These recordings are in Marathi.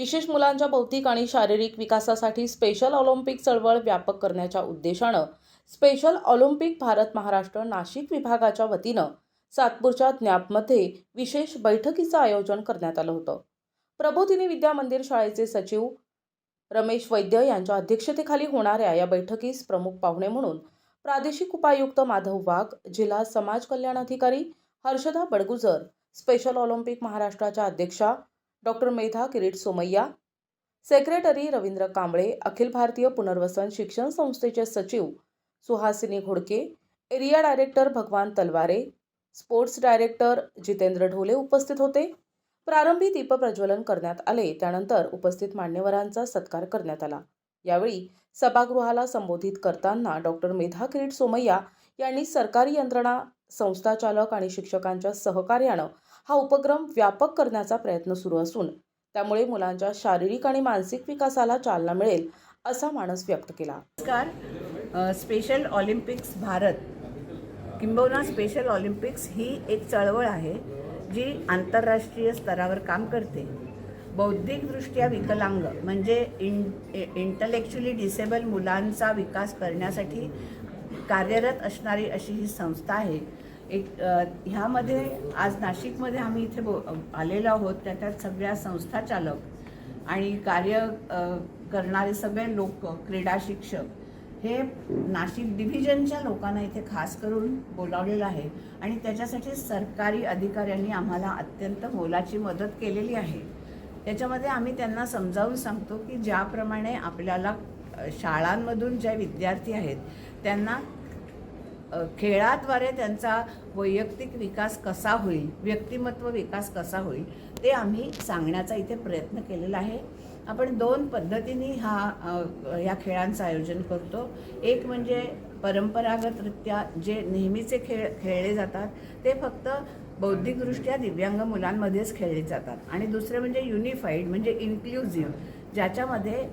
विशेष मुलांच्या बौद्धिक आणि शारीरिक विकासासाठी स्पेशल ऑलिम्पिक चळवळ व्यापक करण्याच्या उद्देशानं स्पेशल ऑलिम्पिक भारत महाराष्ट्र नाशिक विभागाच्या वतीनं सातपूरच्या ज्ञापमध्ये विशेष बैठकीचं आयोजन करण्यात आलं होतं. प्रबोधिनी विद्या मंदिर शाळेचे सचिव रमेश वैद्य यांच्या अध्यक्षतेखाली होणाऱ्या या बैठकीस प्रमुख पाहुणे म्हणून प्रादेशिक उपायुक्त माधव वाघ जिल्हा समाज कल्याण अधिकारी हर्षदा बडगुजर स्पेशल ऑलिम्पिक महाराष्ट्राच्या अध्यक्षा डॉक्टर मेधा किरीट सोमय्या सेक्रेटरी रवींद्र कांबळे अखिल भारतीय पुनर्वसन शिक्षण संस्थेचे सचिव Suhasini Ghodke area director Bhagwan Talware sports director Jitendra Dhole उपस्थित होते. प्रारंभी दीपप्रज्वलन करण्यात आले त्यानंतर उपस्थित मान्यवरांचा सत्कार करण्यात आला. यावेळी सभागृहाला संबोधित करताना डॉक्टर मेधा किरीट सोमय्या यांनी सरकारी यंत्रणा संस्थाचालक आणि शिक्षकांच्या सहकार्यानं हा उपक्रम व्यापक करण्याचा प्रयत्न सुरू असून त्यामुळे मुलांच्या शारीरिक आणि मानसिक विकासाला चालना मिळेल असा मानस व्यक्त केला. नमस्कार. स्पेशल ऑलिम्पिक्स भारत किंबहुना स्पेशल ऑलिम्पिक्स ही एक चळवळ आहे जी आंतरराष्ट्रीय स्तरावर काम करते. बौद्धिकदृष्ट्या विकलांग म्हणजे इन इंटलेक्च्युअली डिसेबल मुलांचा विकास करण्यासाठी कार्यरत असणारी अशी ही संस्था आहे एक ह्यामध्ये आज नाशिकमध्ये आम्ही इथे बो आलेलो आहोत त्याच्यात सगळ्या संस्था चालक आणि कार्य करणारे सगळे लोक क्रीडा शिक्षक हे नाशिक डिव्हिजनच्या लोकांना इथे खास करून बोलावलेलं आहे. आणि त्याच्यासाठी सरकारी अधिकाऱ्यांनी आम्हाला अत्यंत मोलाची मदत केलेली आहे. त्याच्यामध्ये आम्ही त्यांना समजावून सांगतो की ज्याप्रमाणे आपल्याला शाळांमधून जे विद्यार्थी आहेत त्यांना खेळाद्वारे त्यांचा वैयक्तिक विकास कसा होईल व्यक्तिमत्व विकास कसा होईल ते आम्ही सांगण्याचा इथे प्रयत्न केलेला आहे. आपण दोन पद्धतीने हा या खेळांचं आयोजन करतो. एक म्हणजे परंपरागतरित्या जे नेहमीचे खेळ खेळले जातात ते फक्त बौद्धिकदृष्ट्या दिव्यांग मुलांमध्येच खेळले जातात. आणि दुसरे म्हणजे युनिफाईड म्हणजे इन्क्ल्युझिव्ह ज्याच्यामध्ये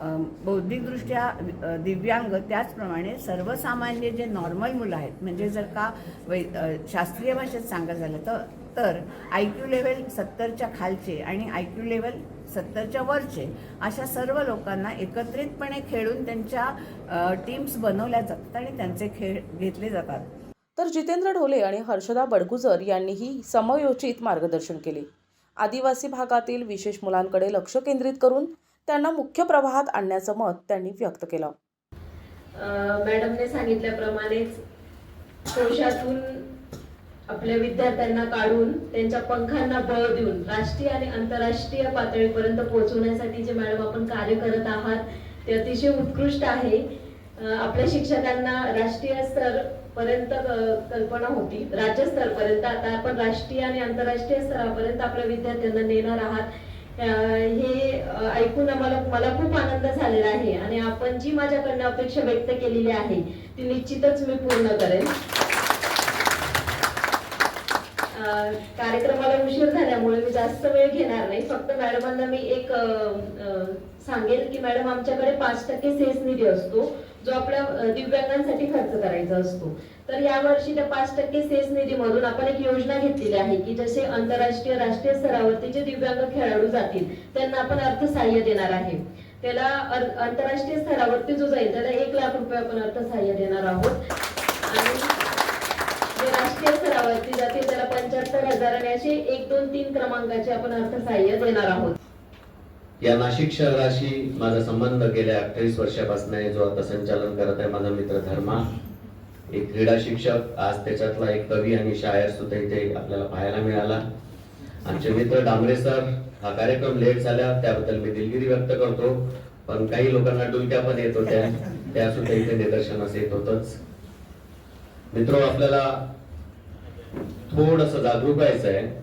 बौद्धिकदृष्ट्या दिव्यांग त्याचप्रमाणे सर्वसामान्य जे नॉर्मल मुलं आहेत म्हणजे जर का वै शास्त्रीय भाषेत सांगायचं झालं तर तर आय क्यू लेवल सत्तरच्या खालचे आणि आय क्यू लेवल सत्तरच्या वरचे अशा सर्व लोकांना एकत्रितपणे खेळून त्यांच्या टीम्स बनवल्या जातात आणि त्यांचे खेळ घेतले जातात. तर जितेंद्र ढोले आणि हर्षदा बडगुजर यांनीही समयोचित मार्गदर्शन केले. आदिवासी भागातील विशेष मुलांकडे लक्ष केंद्रित करून त्यांना मुख्य प्रवाहात आणण्याचं मत त्यांनी व्यक्त केलं. मॅडमने सांगितल्याप्रमाणेच कोशातून आपल्या विद्यार्थ्यांना काढून त्यांच्या पंखांना बळ देऊन राष्ट्रीय आणि आंतरराष्ट्रीय पातळीपर्यंत पोहोचवण्यासाठी जे मॅडम आपण कार्य करत आहात ते अतिशय उत्कृष्ट आहे. आपल्या शिक्षकांना राष्ट्रीय स्तर पर्यंत कल्पना होती. राज्यस्तरपर्यंत आता आपण राष्ट्रीय आणि आंतरराष्ट्रीय स्तरापर्यंत आपल्या विद्यार्थ्यांना नेणार आहात. हे ऐकून आम्हाला मला खूप आनंद झालेला आहे आणि आपण जी माझ्याकडनं अपेक्षा व्यक्त केलेली आहे ती निश्चितच मी पूर्ण करेन. कार्यक्रमाला उशीर झाल्यामुळे मी जास्त वेळ घेणार नाही. फक्त मॅडमांना मी एक सांगेल की मॅडम आमच्याकडे पाच टक्के सेस निधी असतो जो आपल्या दिव्यांगांसाठी खर्च करायचा असतो. तर यावर्षी त्या पाच टक्के सेस निधीमधून आपण एक योजना घेतलेली आहे की जसे आंतरराष्ट्रीय राष्ट्रीय स्तरावरती जे दिव्यांग खेळाडू जातील त्यांना आपण अर्थसहाय्य देणार आहे. त्याला आंतरराष्ट्रीय स्तरावरती जो जाईल त्याला एक लाख रुपये आपण अर्थसहाय्य देणार आहोत. आणि जे राष्ट्रीय स्तरावरती जातील पंच्याहत्तर हजार आणि असे एक दोन तीन क्रमांकाचे आपण अर्थसहाय्य देणार आहोत. या नाशिक शहराशी माझा संबंध गेल्या अठ्ठावीस वर्षापासून आहे जो आता संचालन करत आहे माझा मित्र धर्मा. एक क्रीडा शिक्षक आज त्याच्यातला एक कवी आणि शायर सुद्धा इथे आपल्याला पाहायला मिळाला. आमचे मित्र डांबरे सर हा कार्यक्रम लेट झाला त्याबद्दल मी दिलगिरी व्यक्त करतो. पण काही लोकांना डुलक्या पण येत होत्या त्या सुद्धा इथे निदर्शनास येत होतच. मित्र आपल्याला थोडस जागरूक व्हायचं आहे.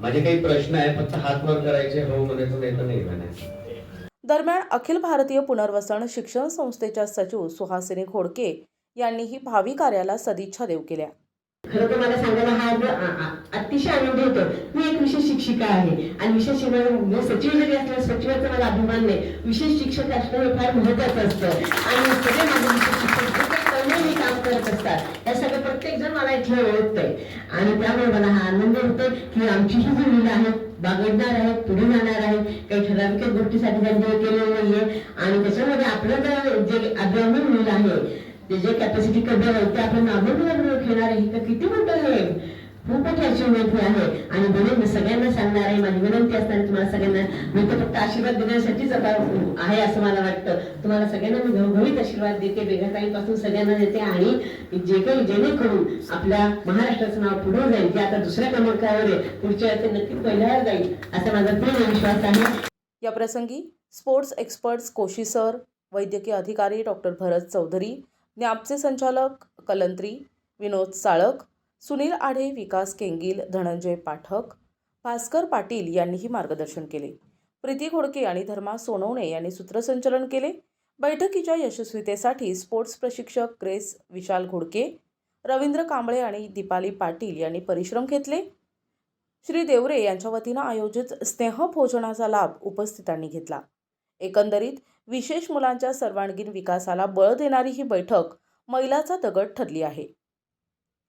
माझे काही प्रश्न आहे फक्त हात वर करायचे हो म्हणायचं नाही तर नाही म्हणायचं. दरम्यान अखिल भारतीय पुनर्वसन शिक्षण संस्थेच्या सचिव सुहासिनी घोडके यांनीही भावी कार्याला सदिच्छा देऊ केल्या. खरं तर मला सांगायला हा आज आ- आ- अतिशय आनंद होतो. मी एक विशेष शिक्षिका आहे. आणि विशेष शिक्षण सचिव जरी असलं सचिवाचा मला अभिमान नाही. विशेष शिक्षक असणं हे फार महत्वाचं असतं. आणि सगळे माझे विशेष शिक्षक जे काही तळमळीने काम करत असतात. त्यासाठी प्रत्येक जण मला इथे ओळखतोय. आणि त्यामुळे मला हा आनंद होतोय की आमची ही जी मुलं आहेत बागडणार आहेत पुढे जाणार आहेत काही ठराविक गोष्टीसाठी त्यांनी हे केलेलं नाहीये. आणि त्याच्यामध्ये आपलं जे अभ्यामन मुलं आहे ते जे कॅपॅसिटी कमी आहे ते आपण नामोबरोबर खेळणार आहे तर किती मोठं आहे खूपच मोठी अचिव्हमेंट आहे. आणि म्हणून मी सगळ्यांना सांगणार आहे माझी विनंती असणार तुम्हाला सगळ्यांना मी तर फक्त आशीर्वाद देण्यासाठीच आता आहे असं मला वाटतं. तुम्हाला सगळ्यांना मी घवघवीत आशीर्वाद देते बेघटाईपासून सगळ्यांना देते आणि जे काही जेणेकरून आपल्या महाराष्ट्राचं नाव पुढे जाईल ते आता दुसऱ्या क्रमांकावर आहे पुढच्या वेळेस नक्की पहिल्यावर जाईल असा माझा पूर्ण विश्वास आहे. या प्रसंगी स्पोर्ट्स एक्सपर्ट्स कोशी सर वैद्यकीय अधिकारी डॉक्टर भरत चौधरी न्यापचे संचालक कलंत्री विनोद साळक सुनील आढे विकास केंगील धनंजय पाठक भास्कर पाटील यांनीही मार्गदर्शन केले. प्रीती घोडके आणि धर्मा सोनवणे यांनी सूत्रसंचलन केले. बैठकीच्या यशस्वीतेसाठी स्पोर्ट्स प्रशिक्षक ग्रेस विशाल घोडके रवींद्र कांबळे आणि दीपाली पाटील यांनी परिश्रम घेतले. श्री देवरे यांच्या वतीनं आयोजित स्नेहभोजनाचा लाभ उपस्थितांनी घेतला. एकंदरीत विशेष मुलांच्या सर्वांगीण विकासाला बळ देणारी ही बैठक मैलाचा दगड ठरली आहे.